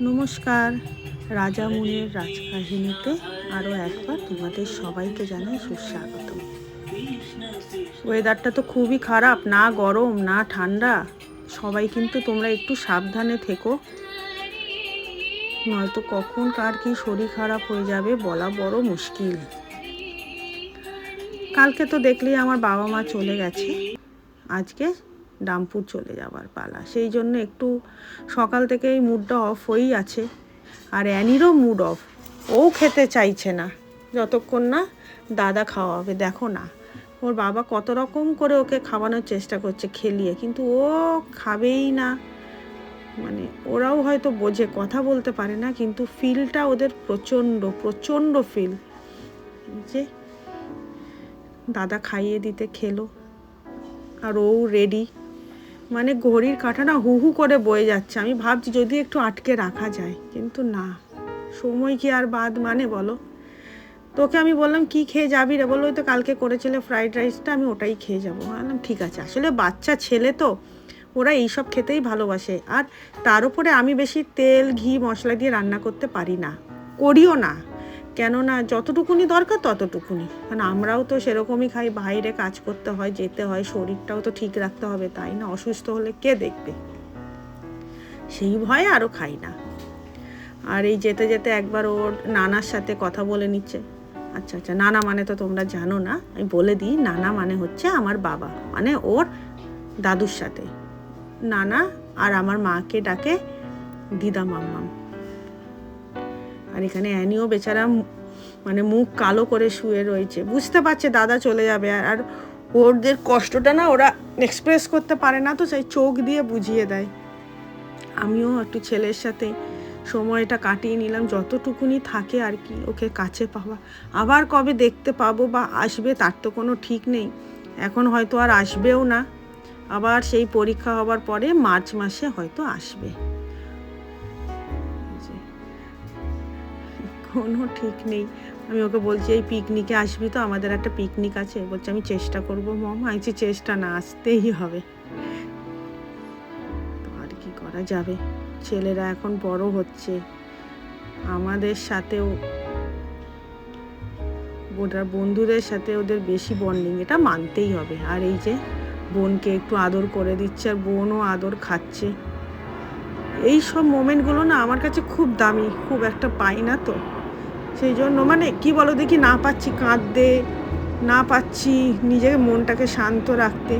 নমস্কার রাজা মুনির রাজকাহিনীতে আরও একবার তোমাদের সবাইকে জানাই সুস্বাগত। ওয়েদারটা তো খুবই খারাপ না গরম না ঠান্ডা। সবাই কিন্তু তোমরা একটু সাবধানে থেকো। নয়তো কখন কার কি শরীর খারাপ হয়ে যাবে বলা বড় মুশকিল। কালকে তো দেখলেই আমার বাবা মা চলে গেছে। আজকে ডামপুর চলে যাবার পালা। সেই জন্য একটু সকাল থেকেই মুডটা অফ হয়েই আছে। আর অ্যানিরও মুড অফ ও খেতে চাইছে না। যতক্ষণ না দাদা খাওয়াবে, দেখো না। ওর বাবা কত রকম করে ওকে খাওয়ানোর চেষ্টা করছে, খেলিয়ে। কিন্তু ও খাবেই না। মানে ওরাও হয়তো বোঝে, কথা বলতে পারে না, কিন্তু ফিলটা ওদের প্রচণ্ড প্রচণ্ড ফিল যে দাদা খাইয়ে দিতে খেলো। আর ও রেডি মানে ঘড়ির কাঁটাটা হু হু করে বয়ে যাচ্ছে। আমি ভাবছি যদি একটু আটকে রাখা যায়, কিন্তু না। সময় কি আর বাদ মানে বলো? তোকে আমি বললাম, কি খেয়ে যাবি রে? বলো ওই তো কালকে করেছিলে ফ্রাইড রাইসটা আমি ওটাই খেয়ে যাব। বললাম, ঠিক আছে। আসলে বাচ্চা ছেলে তো, ওরা এইসব খেতেই ভালোবাসে। আর তার উপরে আমি বেশি তেল, ঘি, মশলা দিয়ে রান্না করতে পারি না। করিও না। কেননা যতটুকুনি দরকার ততটুকুনি। কারণ আমরাও তো সেরকমই খাই, বাইরে কাজ করতে হয়, যেতে হয়, শরীরটাও তো ঠিক রাখতে হবে, তাই না? অসুস্থ হলে কে দেখবে? সেই ভয়ে আরও খাই না। আর এই যেতে যেতে একবার ওর নানার সাথে কথা বলে নিচ্ছে। আচ্ছা আচ্ছা নানা মানে তো তোমরা জানো না, আমি বলে দিই, নানা মানে হচ্ছে আমার বাবা মানে ওর দাদুর সাথে। নানা আর আমার মাকে ডাকে দিদা মাম্মাম। আর এখানে অ্যানিও বেচারা মানে মুখ কালো করে শুয়ে রয়েছে। বুঝতে পারছে দাদা চলে যাবে আর আর ওদের কষ্টটা না ওরা এক্সপ্রেস করতে পারে না, তো সেই চোখ দিয়ে বুঝিয়ে দেয়। আমিও একটু ছেলের সাথে সময়টা কাটিয়ে নিলাম, যতটুকুনি থাকে আর কি ওকে কাছে পাওয়া। আবার কবে দেখতে পাবো বা আসবে তার তো কোনো ঠিক নেই। এখন হয়তো আর আসবেও না। আবার সেই পরীক্ষা হবার পরে মার্চ মাসে হয়তো আসবে। কোনো ঠিক নেই। আমি ওকে বলছি, এই পিকনিকে আসবি তো? আমাদের একটা পিকনিক আছে। বলছে, আমি চেষ্টা করব মম আইছি চেষ্টা না, আসতেই হবে। আর কি করা যাবে? ছেলেরা এখন বড় হচ্ছে। আমাদের সাথেও, ওরা বন্ধুদের সাথে ওদের বেশি বন্ডিং এটা মানতেই হবে। আর এই যে, বোনকে একটু আদর করে দিচ্ছে, আর বোনও আদর খাচ্ছে। এই সব মোমেন্টগুলো না আমার কাছে খুব দামি, খুব একটা পাই না তো। সেই জন্য মানে কি বলো দেখি না পাচ্ছি কাঁদতে, না পাচ্ছি নিজের মনটাকে শান্ত রাখতে।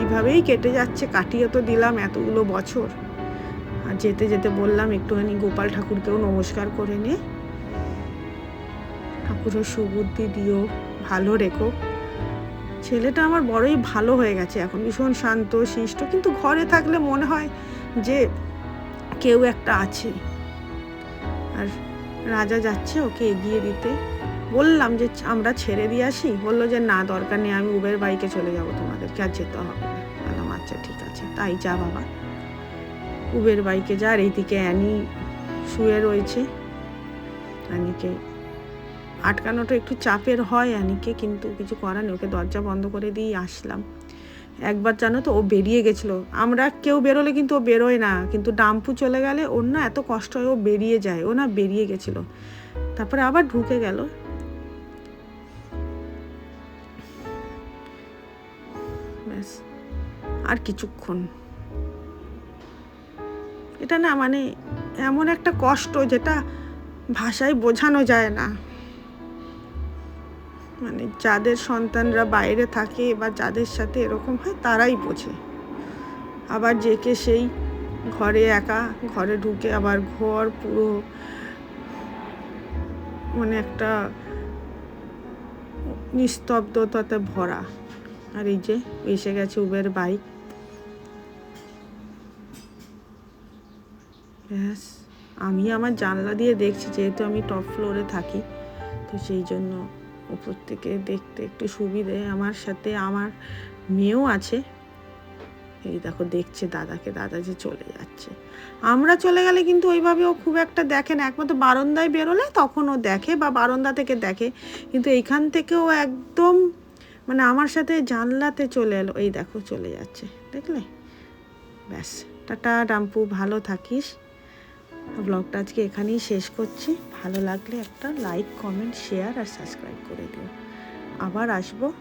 এইভাবেই কেটে যাচ্ছে, কাটিয়ে তো দিলাম এতগুলো বছর। আর যেতে যেতে বললাম একটুখানি গোপাল ঠাকুরকেও নমস্কার করে নে। ঠাকুরের সুবুদ্ধি দিও, ভালো রেখো। ছেলেটা আমার বড়ই ভালো হয়ে গেছে, এখন ভীষণ শান্ত, শিষ্ট, কিন্তু ঘরে থাকলে মনে হয় যে কেউ একটা আছে। আর রাজা যাচ্ছে ওকে এগিয়ে দিতে। বললাম যে আমরা ছেড়ে দিয়ে আসি। বলল যে, না, দরকার নেই, আমি উবের বাইকে চলে যাব তোমাদেরকে, আর যেতে হবে না। বললাম আচ্ছা ঠিক আছে, তাই যা বাবা। উবের বাইকে যা, আর এইদিকে অ্যানি শুয়ে রয়েছে। অ্যানিকে আটকানোটা একটু চাপের হয় অ্যানিকে, কিন্তু কিছু করার নেই। ওকে দরজা বন্ধ করে দিয়েই আসলাম। একবার জানো তো, ও বেরিয়ে গেছিল। আমরা কেউ বেরোলে কিন্তু ও বেরোয় না, কিন্তু ডাম্পু চলে গেলে ওর না এত কষ্ট হয় ও বেরিয়ে যায়, ও না বেরিয়ে গেছিল। তারপরে আবার ঢুকে গেল। ব্যাস, আর কিছুক্ষণ। এটা না মানে এমন একটা কষ্ট যেটা ভাষায় বোঝানো যায় না। মানে যাদের সন্তানরা বাইরে থাকে বা যাদের সাথে এরকম হয়, তারাই বোঝে। আবার যে কে সেই ঘরে একা, ঘরে ঢুকে আবার ঘর পুরো মানে একটা নিস্তব্ধতাতে ভরা। আর এই যে, এসে গেছে উবের বাইক ব্যাস, আমি আমার জানলা দিয়ে দেখছি, যেহেতু আমি টপ ফ্লোরে থাকি, তো সেই জন্য উপর থেকে দেখতে একটু সুবিধে, আমার সাথে আমার মেয়েও আছে। এই দেখো দেখছে দাদাকে, দাদা যে চলে যাচ্ছে। আমরা চলে গেলে কিন্তু ওইভাবে ও খুব একটা দেখে না। একমাত্র বারান্দায় বেরোলে তখন ও দেখে বা বারান্দা থেকে দেখে। কিন্তু এইখান থেকে ও একদম মানে আমার সাথে জানলাতে চলে এলো। এই দেখো চলে যাচ্ছে, দেখলে? ব্যাস। টাটা ডাম্পু ভালো থাকিস। ব্লগটা আজকে এখানেই শেষ করছি। ভালো লাগলে একটা লাইক কমেন্ট শেয়ার আর সাবস্ক্রাইব করে দিও। আবার আসব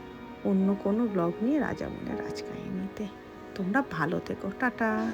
অন্য কোনো ব্লগ নিয়ে রাজামনের রাজকাহিনীতে তোমরা ভালো থেকো, টাটা।